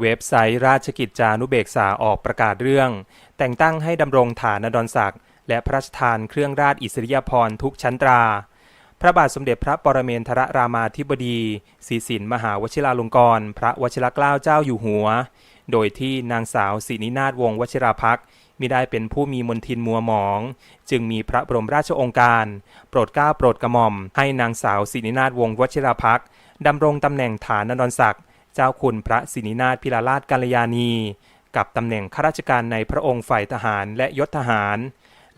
เว็บไซต์ราชกิจจานุเบกษาออกประกาศเรื่อง แต่งตั้งให้ดำรงฐานดรศักดิ์และพระราชทานเครื่องราชอิสริยาภรทุกชั้นตรา พระบาทสมเด็จพระปรเมนทรรามาธิบดีศรีสินมหาวชิราลงกรณ์พระวชิรเกล้าเจ้าอยู่หัว โดยที่นางสาวสินินาถวงวชิราภักมิได้เป็นผู้มีมนทินมัวหมอง จึงมีพระบรมราชองการ โปรดเกล้าโปรดกระหม่อม ให้นางสาวสินินาถวงวชิราภักดิ์ดำรงตำแหน่งฐานดรศักดิ์ เจ้าคุณพระสินินาถพิลาราชกัลยาณีกับตำแหน่งข้าราชการในพระองค์ฝ่ายทหารและยศทหาร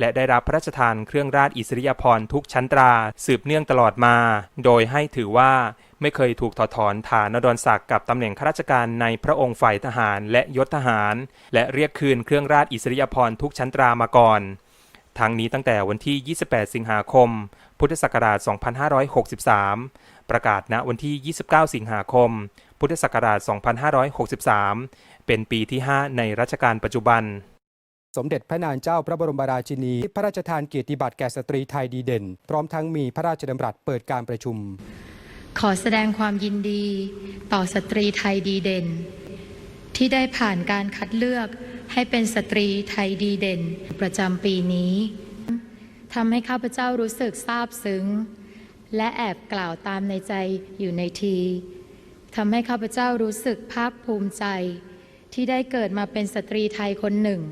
และได้รับพระราชทานเครื่องราชอิสริยาภรณ์ทุกชั้นตราสืบเนื่องตลอดมา โดยให้ถือว่าไม่เคยถูกถอดถอนฐานดรศักดิ์กับตำแหน่งข้าราชการในพระองค์ฝ่ายทหารและยศทหาร และเรียกคืนเครื่องราชอิสริยาภรณ์ทุกชั้นตรามาก่อนทั้งนี้ตั้งแต่วันที่ 28 สิงหาคม พุทธศักราช 2563 ประกาศณวันที่ 29 สิงหาคม พุทธศักราช 2563 เป็นปีที่ 5 ในรัชกาลปัจจุบัน สมเด็จพระนางเจ้าพระบรมราชินี พระราชทานเกียรติบัตรแก่สตรีไทยดีเด่น พร้อมทั้งมีพระราชดำรัสเปิดการประชุม ขอแสดงความยินดี ต่อสตรีไทยดีเด่น ที่ได้ผ่านการคัดเลือกให้เป็นสตรีไทยดีเด่น ประจำปีนี้ทำให้ข้าพเจ้ารู้สึกซาบซึ้ง และแอบกล่าวตามในใจอยู่ในทีทำให้ข้าพเจ้ารู้สึกภาคภูมิใจ ที่ได้เกิดมาเป็นสตรีไทยคนหนึ่ง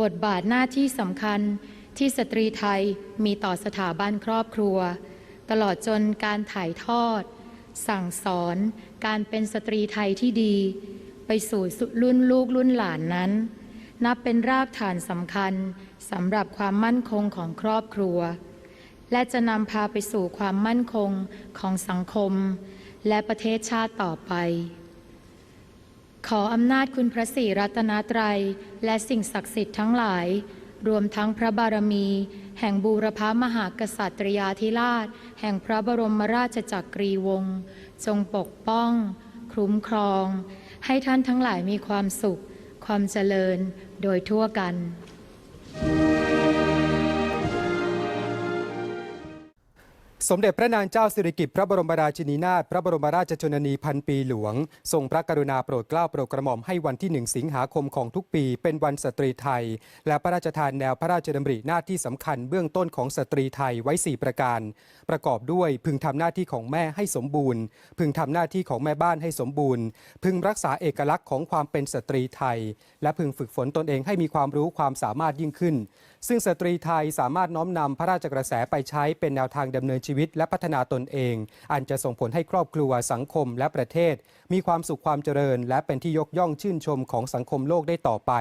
บทบาทหน้าที่สำคัญที่สตรีไทยมีต่อสถาบันครอบครัว ตลอดจนการถ่ายทอด สั่งสอนการเป็นสตรีไทยที่ดี ไปสู่รุ่นลูกรุ่นหลานนั้น นับเป็นรากฐานสำคัญสำหรับความมั่นคงของครอบครัว และจะนำพาไปสู่ความมั่นคงของสังคม และประเทศชาติต่อไป ขออำนาจคุณพระศรีรัตนตรัย และสิ่งศักดิ์สิทธิ์ทั้งหลาย รวมทั้งพระบารมี แห่งบูรพามหากษัตริยาธิราช แห่งพระบรมราชจักรีวงศ์จงปกป้อง คุ้มครอง ให้ท่านทั้งหลายมีความสุข ความเจริญโดยทั่วกัน สมเด็จพระนางเจ้าสิริกิติ์พระบรมราชินีนาถพระบรมราชชนนีพันปีหลวง ทรงพระกรุณาโปรดเกล้าโปรดกระหม่อมให้วันที่1สิงหาคมของทุกปี เป็นวันสตรีไทย และพระราชทานแนวพระราชดำริหน้าที่สำคัญเบื้องต้นของสตรีไทยไว้ 4 ประการ ประกอบด้วยพึงทำหน้าที่ของแม่ให้สมบูรณ์ พึงทำหน้าที่ของแม่บ้านให้สมบูรณ์ พึงรักษาเอกลักษณ์ของความเป็นสตรีไทย และพึงฝึกฝนตนเองให้มีความรู้ความสามารถยิ่งขึ้น ซึ่งสตรีไทยสามารถน้อมนำพระราชกระแสไปใช้เป็นแนวทางดำเนินชีวิตและพัฒนาตนเอง อันจะส่งผลให้ครอบครัวสังคมและประเทศ มีความสุขความเจริญ และเป็นที่ยกย่องชื่นชมของสังคมโลกได้ต่อไป